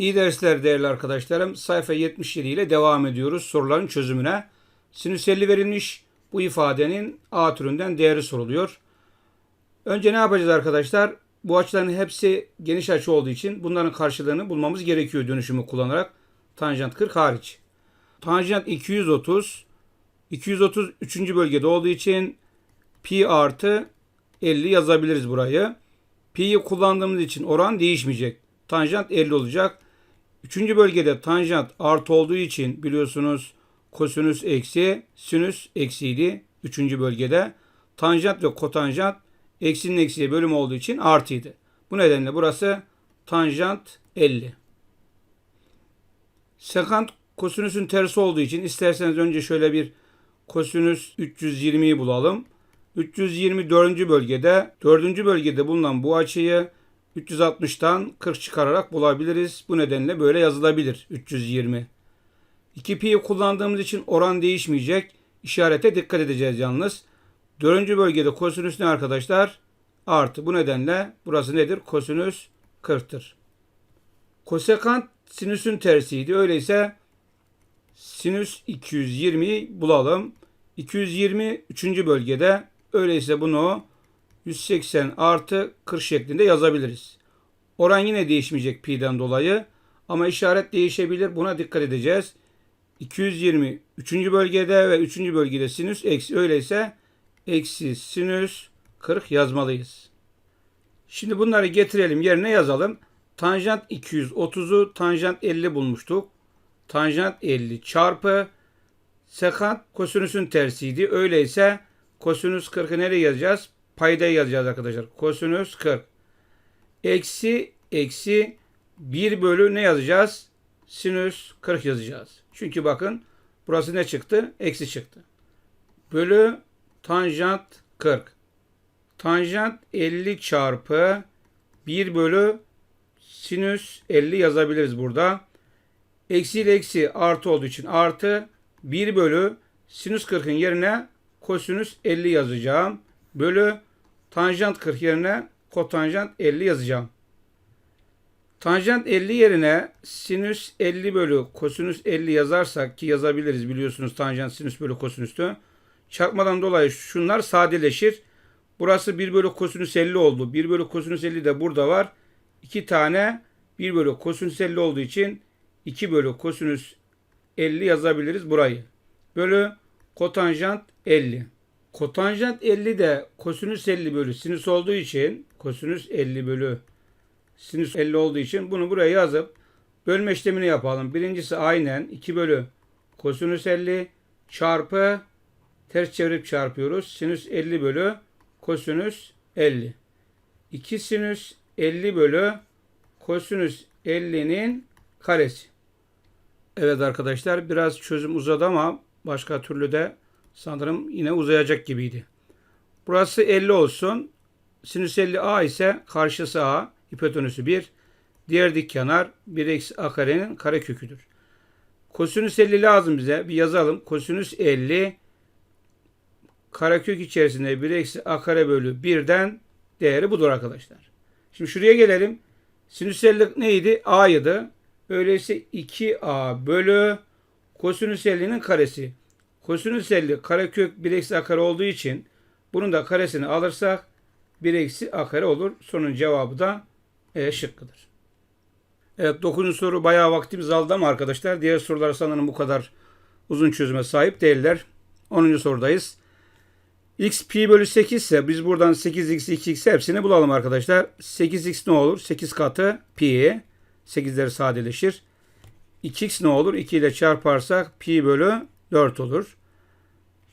İyi dersler değerli arkadaşlarım. Sayfa 77 ile devam ediyoruz soruların çözümüne. Sinüs 50 verilmiş. Bu ifadenin A türünden değeri soruluyor. Önce ne yapacağız arkadaşlar? Bu açıların hepsi geniş açı olduğu için bunların karşılığını bulmamız gerekiyor dönüşümü kullanarak. Tanjant 40 hariç. Tanjant 230. 230 3. bölgede olduğu için pi artı 50 yazabiliriz burayı. Pi'yi kullandığımız için oran değişmeyecek. Tanjant 50 olacak. Üçüncü bölgede tanjant artı olduğu için biliyorsunuz kosinüs eksi sinüs eksiydi. Üçüncü bölgede tanjant ve kotanjant eksinin eksiye bölüm olduğu için artıydı. Bu nedenle burası tanjant 50. Sekant kosinüsün tersi olduğu için isterseniz önce şöyle bir kosinüs 320'yi bulalım. 324. bölgede 4. bölgede bulunan bu açıyı 360'tan 40 çıkararak bulabiliriz. Bu nedenle böyle yazılabilir 320. 2pi'yi kullandığımız için oran değişmeyecek. İşarete dikkat edeceğiz yalnız. 4. bölgede kosinüs ne arkadaşlar? Artı. Bu nedenle burası nedir? Kosinüs 40'tır. Kosekant sinüsün tersiydi. Öyleyse sinüs 220'yi bulalım. 220 3. bölgede. Öyleyse bunu 180 artı 40 şeklinde yazabiliriz. Oran yine değişmeyecek pi'den dolayı ama işaret değişebilir. Buna dikkat edeceğiz. 220 3. bölgede ve 3. bölgede sinüs eksi öyleyse eksi sinüs 40 yazmalıyız. Şimdi bunları getirelim yerine yazalım. Tanjant 230'u tanjant 50 bulmuştuk. Tanjant 50 çarpı sekant kosinüsün tersiydi. Öyleyse kosinüs 40'ı nereye yazacağız? Payda yazacağız arkadaşlar. Kosinüs 40. Eksi eksi 1 bölü ne yazacağız? Sinüs 40 yazacağız. Çünkü bakın burası ne çıktı? Eksi çıktı. Bölü tanjant 40. Tanjant 50 çarpı 1 bölü sinüs 50 yazabiliriz burada. Eksi ile eksi artı olduğu için artı 1 bölü sinüs 40'ın yerine kosinüs 50 yazacağım. Bölü tanjant 40 yerine kotanjant 50 yazacağım. Tanjant 50 yerine sinüs 50 bölü kosinüs 50 yazarsak ki yazabiliriz biliyorsunuz tanjant sinüs bölü kosinüstü. Çarpmadan dolayı şunlar sadeleşir. Burası 1 bölü kosinüs 50 oldu. 1 bölü kosinüs 50 de burada var. 2 tane 1 bölü kosinüs 50 olduğu için 2 bölü kosinüs 50 yazabiliriz burayı. Bölü kotanjant 50. Kotanjant 50 de kosinüs 50 bölü sinüs olduğu için kosinüs 50 bölü sinüs 50 olduğu için bunu buraya yazıp bölme işlemini yapalım. Birincisi aynen 2 bölü kosinüs 50 çarpı ters çevirip çarpıyoruz. Sinüs 50 bölü kosinüs 50. 2 sinüs 50 bölü kosinüs 50'nin karesi. Evet arkadaşlar biraz çözüm uzadı ama başka türlü de sanırım yine uzayacak gibiydi. Burası 50 olsun. Sinüs 50 a ise karşısı a, hipotenüsü 1. Diğer dik kenar 1 eksi a karenin kareköküdür. Kosinüs 50 lazım bize. Bir yazalım. Kosinüs 50 karekök içerisinde 1 eksi a kare bölü 1'den değeri budur arkadaşlar. Şimdi şuraya gelelim. Sinüs 50 neydi? a'ydı. Öyleyse 2a bölü kosinüs 50'nin karesi. Kosinüs 50 karekök 1 eksi a kare olduğu için bunun da karesini alırsak 1 eksi a kare olur. Sorunun cevabı da E şıkkıdır. Evet 9. soru bayağı vaktimiz aldı ama arkadaşlar diğer sorular sanırım bu kadar uzun çözüme sahip değiller. 10. sorudayız. x pi bölü 8 ise biz buradan 8x 2x hepsini bulalım arkadaşlar. 8x ne olur? 8 katı pi. 8'ler sadeleşir. 2x ne olur? 2 ile çarparsak pi bölü 4 olur.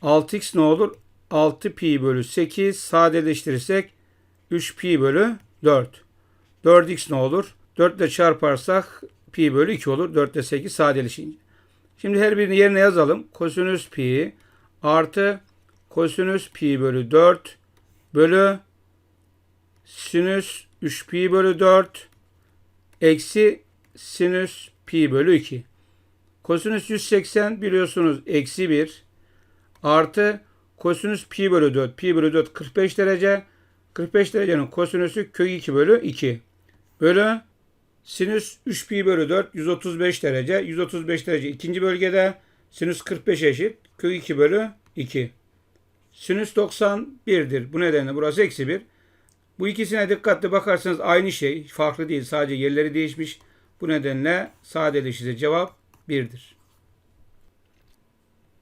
6x ne olur? 6 pi bölü 8 sadeleştirirsek 3 pi bölü 4. 4x ne olur? 4 ile çarparsak pi bölü 2 olur. 4 ile 8 sadeleşince. Şimdi her birini yerine yazalım. Kosinüs pi artı kosinüs pi bölü 4 bölü sinüs 3 pi bölü 4 eksi sinüs pi bölü 2. Kosinüs 180 biliyorsunuz eksi 1 artı kosinüs pi bölü 4. Pi bölü 4 45 derece. 45 derecenin kosinüsü kök 2 bölü 2. Bölü Sinüs 3 pi bölü 4 135 derece. 135 derece ikinci bölgede. Sinüs 45 eşit. Kök 2 bölü 2. Sinüs 91'dir. Bu nedenle burası eksi 1. Bu ikisine dikkatli bakarsanız aynı şey. Farklı değil. Sadece yerleri değişmiş. Bu nedenle sadeleşirse cevap 1'dir.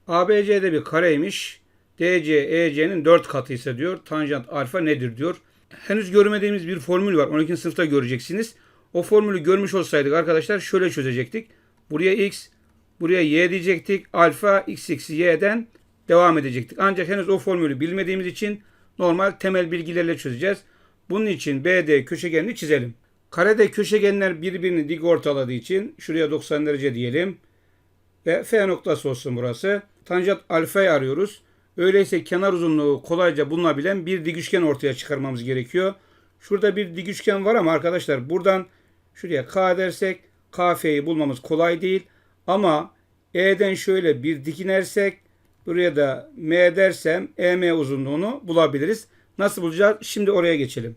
ABC'de bir kareymiş. DC, EC'nin 4 katı ise diyor. Tanjant alfa nedir diyor. Henüz görmediğimiz bir formül var. 12. sınıfta göreceksiniz. O formülü görmüş olsaydık arkadaşlar şöyle çözecektik. Buraya x, buraya y diyecektik. Alfa x eksi y'den devam edecektik. Ancak henüz o formülü bilmediğimiz için normal temel bilgilerle çözeceğiz. Bunun için BD köşegenini çizelim. Karede köşegenler birbirini dik ortaladığı için şuraya 90 derece diyelim. Ve F noktası olsun burası. Tanjant alfayı arıyoruz. Öyleyse kenar uzunluğu kolayca bulunabilen bir dik üçgen ortaya çıkarmamız gerekiyor. Şurada bir dik üçgen var ama arkadaşlar buradan şuraya K dersek KF'yi bulmamız kolay değil. Ama E'den şöyle bir dik inersek buraya da M dersem EM uzunluğunu bulabiliriz. Nasıl bulacağız? Şimdi oraya geçelim.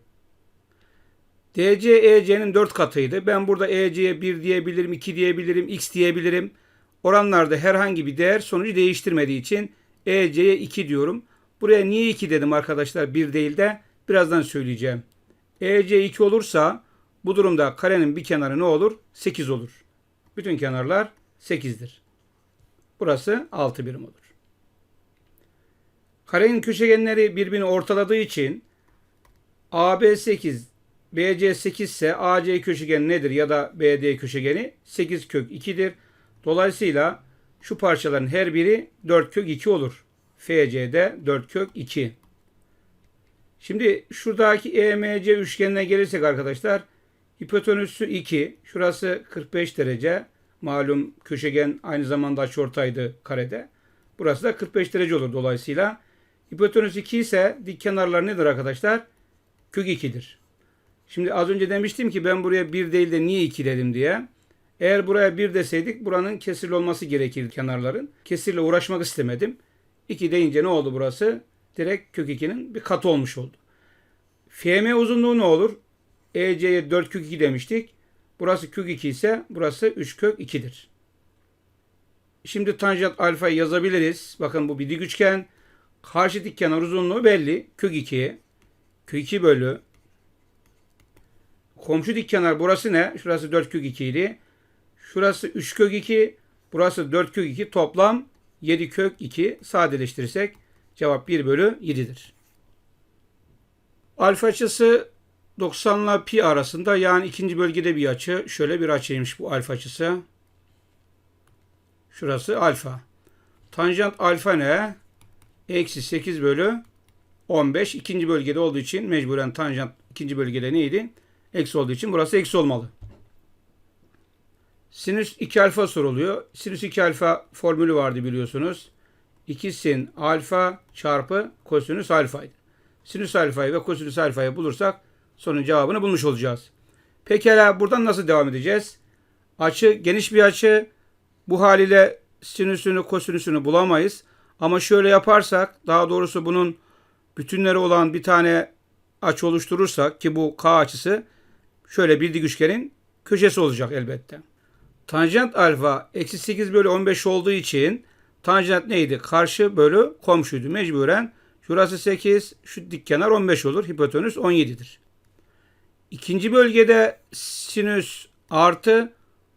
DC EC'nin 4 katıydı. Ben burada EC'ye 1 diyebilirim, 2 diyebilirim, X diyebilirim. Oranlarda herhangi bir değer sonucu değiştirmediği için EC'ye 2 diyorum. Buraya niye 2 dedim arkadaşlar 1 değil de birazdan söyleyeceğim. EC 2 olursa bu durumda karenin bir kenarı ne olur? 8 olur. Bütün kenarlar 8'dir. Burası 6 birim olur. Karenin köşegenleri birbirini ortaladığı için AB 8, BC 8 ise AC köşegeni nedir ya da BD köşegeni 8 kök 2'dir. Dolayısıyla şu parçaların her biri 4 kök 2 olur. FC'de 4 kök 2. Şimdi şuradaki EMC üçgenine gelirsek arkadaşlar hipotenüsü 2. Şurası 45 derece. Malum köşegen aynı zamanda açıortaydı karede. Burası da 45 derece olur dolayısıyla. Hipotenüs 2 ise dik kenarlar nedir arkadaşlar? Kök 2'dir. Şimdi az önce demiştim ki ben buraya 1 değil de niye 2 dedim diye. Eğer buraya 1 deseydik buranın kesirli olması gerekirdi kenarların. Kesirle uğraşmak istemedim. 2 deyince ne oldu burası? Direkt kök 2'nin bir katı olmuş oldu. FM uzunluğu ne olur? EC'ye 4 kök 2 demiştik. Burası kök 2 ise burası 3 kök 2'dir. Şimdi tanjant alfayı yazabiliriz. Bakın bu bir dik üçgen. Karşı dik kenar uzunluğu belli. Kök 2. Kök 2 bölü. Komşu dik kenar burası ne? Şurası 4 kök 2 idi. Şurası 3 kök 2. Burası 4 kök 2. Toplam 7 kök 2. Sadeleştirirsek cevap 1 bölü 7'dir. Alfa açısı 90 ile pi arasında yani ikinci bölgede bir açı. Şöyle bir açıymış bu alfa açısı. Şurası alfa. Tanjant alfa ne? Eksi 8 bölü 15. ikinci bölgede olduğu için mecburen tanjant ikinci bölgede neydi? Eksi olduğu için burası eksi olmalı. Sinüs 2 alfa soruluyor. Sinüs 2 alfa formülü vardı biliyorsunuz. 2 sin alfa çarpı kosinüs alfaydı. Sinüs alfayı ve kosinüs alfayı bulursak sorunun cevabını bulmuş olacağız. Pekala buradan nasıl devam edeceğiz? Açı geniş bir açı. Bu haliyle sinüsünü kosinüsünü bulamayız. Ama şöyle yaparsak daha doğrusu bunun bütünleri olan bir tane açı oluşturursak ki bu K açısı şöyle bir dik üçgenin köşesi olacak elbette. Tanjant alfa eksi 8 bölü 15 olduğu için tanjant neydi? Karşı bölü komşuydu. Mecburen şurası 8, şu dik kenar 15 olur. Hipotenüs 17'dir. İkinci bölgede sinüs artı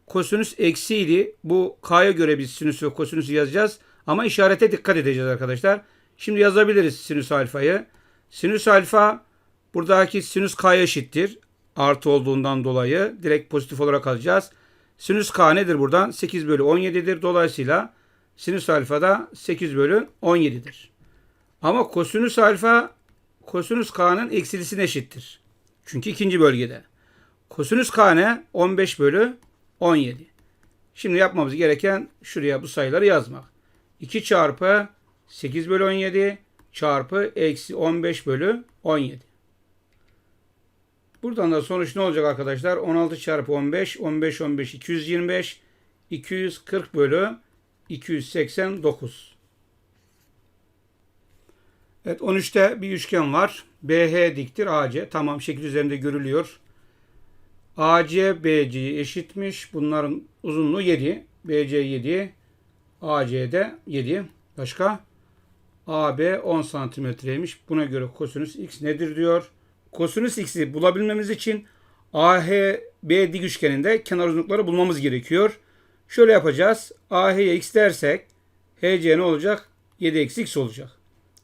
kosinüs eksiydi. Bu K'ya göre biz sinüs ve kosinüsü yazacağız. Ama işarete dikkat edeceğiz arkadaşlar. Şimdi yazabiliriz sinüs alfayı. Sinüs alfa buradaki sinüs K'ya eşittir. Artı olduğundan dolayı direkt pozitif olarak alacağız. Sinüs K nedir buradan? 8 bölü 17'dir. Dolayısıyla sinüs alfa da 8 bölü 17'dir. Ama kosinüs alfa kosinüs K'nın eksilisine eşittir. Çünkü ikinci bölgede. Kosinüs K ne? 15 bölü 17. Şimdi yapmamız gereken şuraya bu sayıları yazmak. 2 çarpı 8 bölü 17 çarpı eksi 15 bölü 17. Buradan da sonuç ne olacak arkadaşlar? 16 çarpı 15, 15, 15, 225, 240 bölü 289. Evet 13'te bir üçgen var. BH diktir AC. Tamam şekil üzerinde görülüyor. AC BC'ye eşitmiş. Bunların uzunluğu 7. BC 7. AC'de 7. Başka? AB 10 santimetreymiş. Buna göre kosinüs x nedir diyor. Kosinüs x'i bulabilmemiz için AHB dik üçgeninde kenar uzunlukları bulmamız gerekiyor. Şöyle yapacağız. AH'ye x dersek HC ne olacak? 7 eksi x olacak.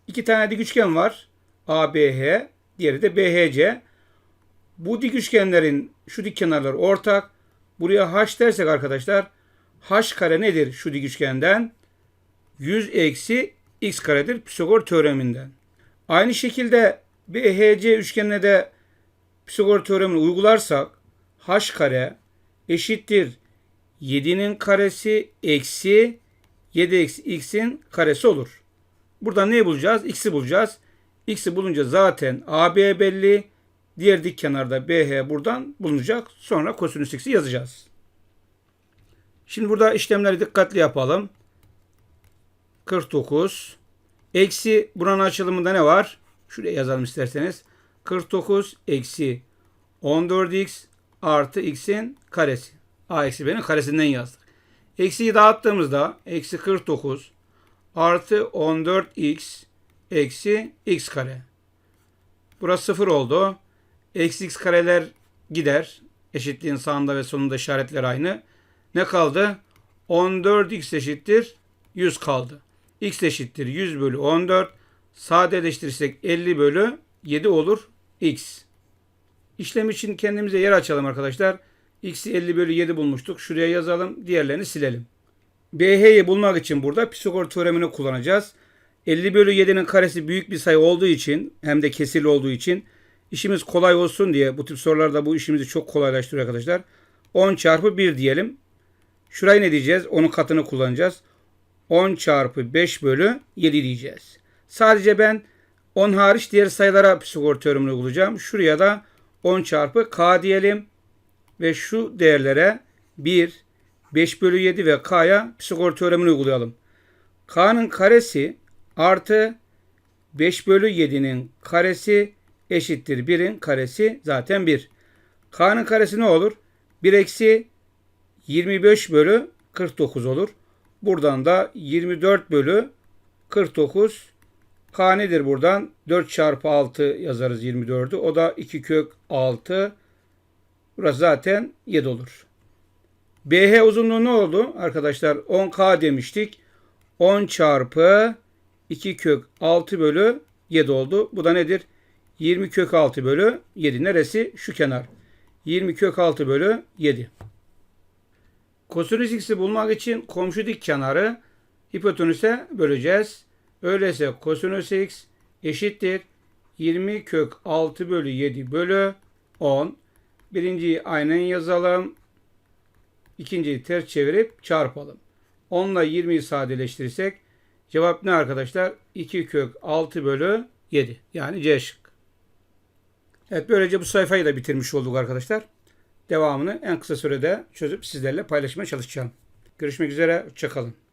İki tane dik üçgen var. ABH, diğeri de BHC. Bu dik üçgenlerin şu dik kenarları ortak. Buraya h dersek arkadaşlar h kare nedir şu dik üçgenden? 100 eksi x karedir Pisagor teoreminden. Aynı şekilde BHC üçgenine de Pisagor teoremini uygularsak h kare eşittir 7'nin karesi eksi 7 eksi x'in karesi olur. Buradan neyi bulacağız? X'i bulacağız. X'i bulunca zaten AB belli. Diğer dik kenarda BH buradan bulunacak. Sonra kosinüs x'i yazacağız. Şimdi burada işlemleri dikkatli yapalım. 49 eksi buranın açılımında ne var? Şuraya yazalım isterseniz. 49 eksi 14x artı x'in karesi. A eksi b'nin karesinden yazdık. Eksiyi dağıttığımızda eksi 49 artı 14x eksi x kare. Burası 0 oldu. Eksi x kareler gider. Eşitliğin sağında ve sonunda işaretler aynı. Ne kaldı? 14x eşittir 100 kaldı. x eşittir 100 bölü 14. Sadeleştirirsek 50 bölü 7 olur x. İşlem için kendimize yer açalım arkadaşlar. x'i 50 bölü 7 bulmuştuk. Şuraya yazalım. Diğerlerini silelim. BH'yi bulmak için burada Pisagor teoremini kullanacağız. 50 bölü 7'nin karesi büyük bir sayı olduğu için hem de kesirli olduğu için işimiz kolay olsun diye bu tip sorularda bu işimizi çok kolaylaştırıyor arkadaşlar. 10 çarpı 1 diyelim. Şurayı ne diyeceğiz? Onun katını kullanacağız. 10 çarpı 5 bölü 7 diyeceğiz. Sadece ben 10 hariç diğer sayılara Pisagor teoremini uygulayacağım. Şuraya da 10 çarpı k diyelim. Ve şu değerlere 1, 5 bölü 7 ve k'ya Pisagor teoremini uygulayalım. k'nın karesi artı 5 bölü 7'nin karesi eşittir 1'in karesi zaten 1. K'nın karesi ne olur? 1 eksi 25 bölü 49 olur. Buradan da 24 bölü 49 K nedir buradan? 4 çarpı 6 yazarız 24'ü. O da 2 kök 6. Burası zaten 7 olur. BH uzunluğu ne oldu? Arkadaşlar 10K demiştik. 10 çarpı 2 kök 6 bölü 7 oldu. Bu da nedir? 20 kök 6 bölü 7. Neresi? Şu kenar. 20 kök 6 bölü 7. Kosinüs x'i bulmak için komşu dik kenarı hipotenüse böleceğiz. Öyleyse kosinüs x eşittir 20 kök 6 bölü 7 bölü 10. Birinciyi aynen yazalım. İkinciyi ters çevirip çarpalım. 10 ile 20'yi sadeleştirirsek cevap ne arkadaşlar? 2 kök 6 bölü 7. Yani C şık. Evet böylece bu sayfayı da bitirmiş olduk arkadaşlar. Devamını en kısa sürede çözüp sizlerle paylaşmaya çalışacağım. Görüşmek üzere. Hoşçakalın.